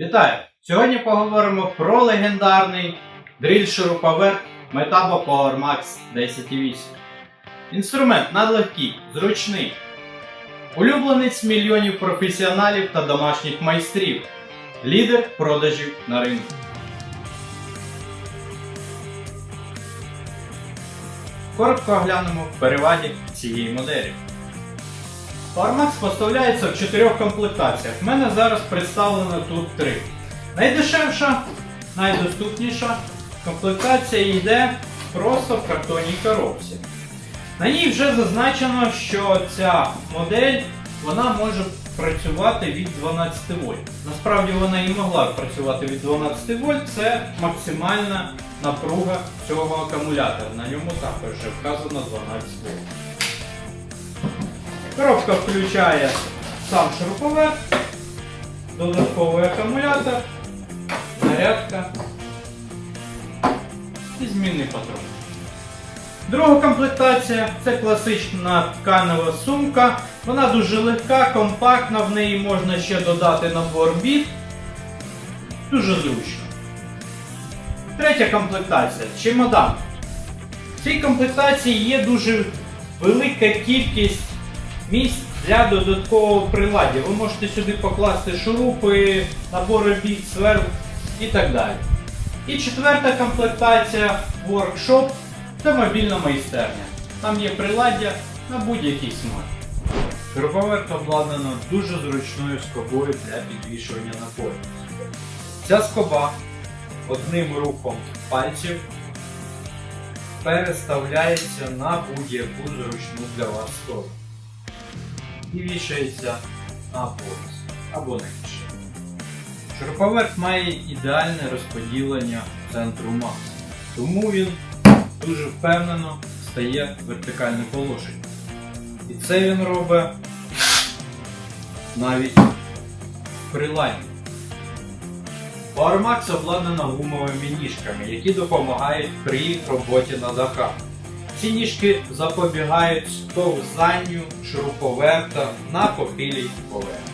Вітаю! Сьогодні поговоримо про легендарний дріль шуруповерт Metabo PowerMax 10.8. Інструмент надлегкий, зручний. Улюбленець мільйонів професіоналів та домашніх майстрів. Лідер продажів на ринку. Коротко оглянемо переваді цієї моделі. PowerMax поставляється в чотирьох комплектаціях. В мене зараз представлено тут три. Найдешевша, найдоступніша комплектація йде просто в картонній коробці. На ній вже зазначено, що ця модель вона може працювати від 12 вольт. Насправді вона і могла працювати від 12 вольт, це максимальна напруга цього акумулятора. На ньому також вже вказано 12 вольт. Коробка включає сам шуруповерт, додатковий акумулятор, зарядка і змінний патрон. Друга комплектація це класична тканева сумка. Вона дуже легка, компактна, в неї можна ще додати набор біт. Дуже зручно. Третя комплектація чемодан. В цій комплектації є дуже велика кількість місць для додаткового приладдя. Ви можете сюди покласти шурупи, набори біт, сверл і так далі. І четверта комплектація воркшоп та мобільна майстерня. Там є приладдя на будь-який смак. Шуруповерт обладнано дуже зручною скобою для підвішування на пояс. Ця скоба одним рухом пальців переставляється на будь-яку зручну для вас сторону і вішається на пояс або на кишені. Шуруповерт має ідеальне розподілення центру маси, тому він дуже впевнено стає вертикальне положення. І це він робить навіть в приладі. PowerMax обладнана гумовими ніжками, які допомагають при роботі на дахах. Ці ніжки запобігають сповзанню шуруповерта на похилій поверхні.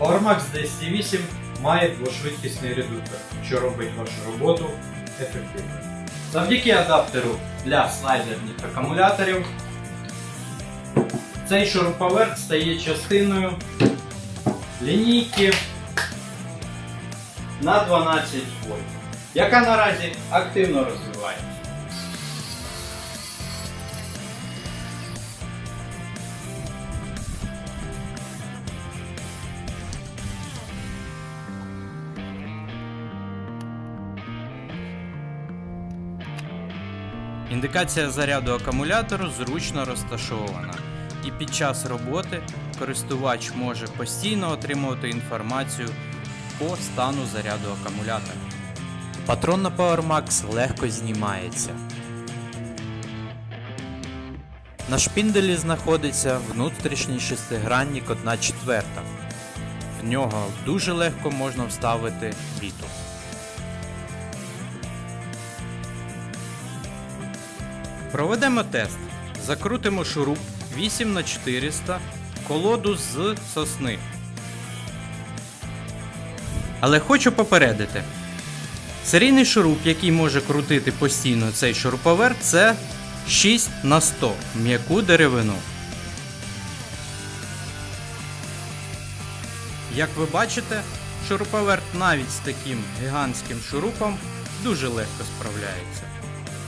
PowerMax 10.8 має двошвидкісний редуктор, що робить вашу роботу ефективною. Завдяки адаптеру для слайдерних акумуляторів цей шуруповерт стає частиною лінійки на 12 вольт, яка наразі активно розвивається. Індикація заряду акумулятору зручно розташована, і під час роботи користувач може постійно отримувати інформацію по стану заряду акумулятора. Патрон на PowerMax легко знімається. На шпінделі знаходиться внутрішній шестигранник 1 четверта. В нього дуже легко можна вставити біту. Проведемо тест. Закрутимо шуруп 8х400 колоду з сосни. Але хочу попередити. Серійний шуруп, який може крутити постійно цей шуруповерт, це 6 на 100 м'яку деревину. Як ви бачите, шуруповерт навіть з таким гігантським шурупом дуже легко справляється.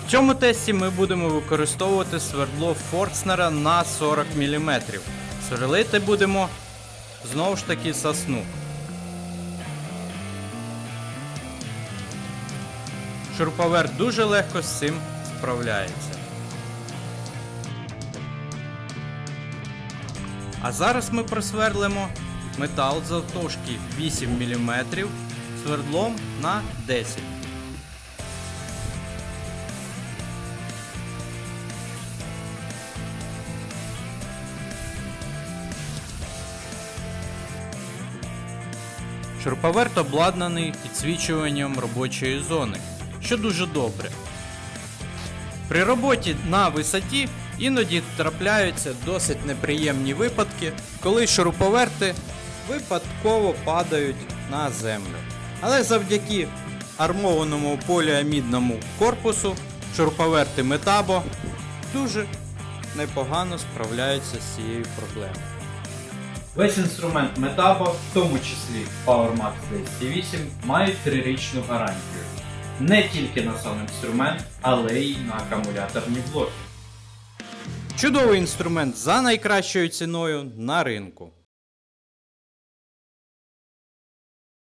В цьому тесті ми будемо використовувати свердло Форцнера на 40 мм. Сверлити будемо знову ж таки сосну. Шуруповерт дуже легко з цим справляється. А зараз ми просверлимо метал завтовшки 8 мм свердлом на 10 Шуруповерт обладнаний підсвічуванням робочої зони, що дуже добре. При роботі на висоті іноді трапляються досить неприємні випадки, коли шуруповерти випадково падають на землю. Але завдяки армованому поліамідному корпусу шуруповерти Метабо дуже непогано справляються з цією проблемою. Весь інструмент Metabo, в тому числі PowerMax DS8, мають трирічну гарантію. Не тільки на сам інструмент, але й на акумуляторні блоки. Чудовий інструмент за найкращою ціною на ринку.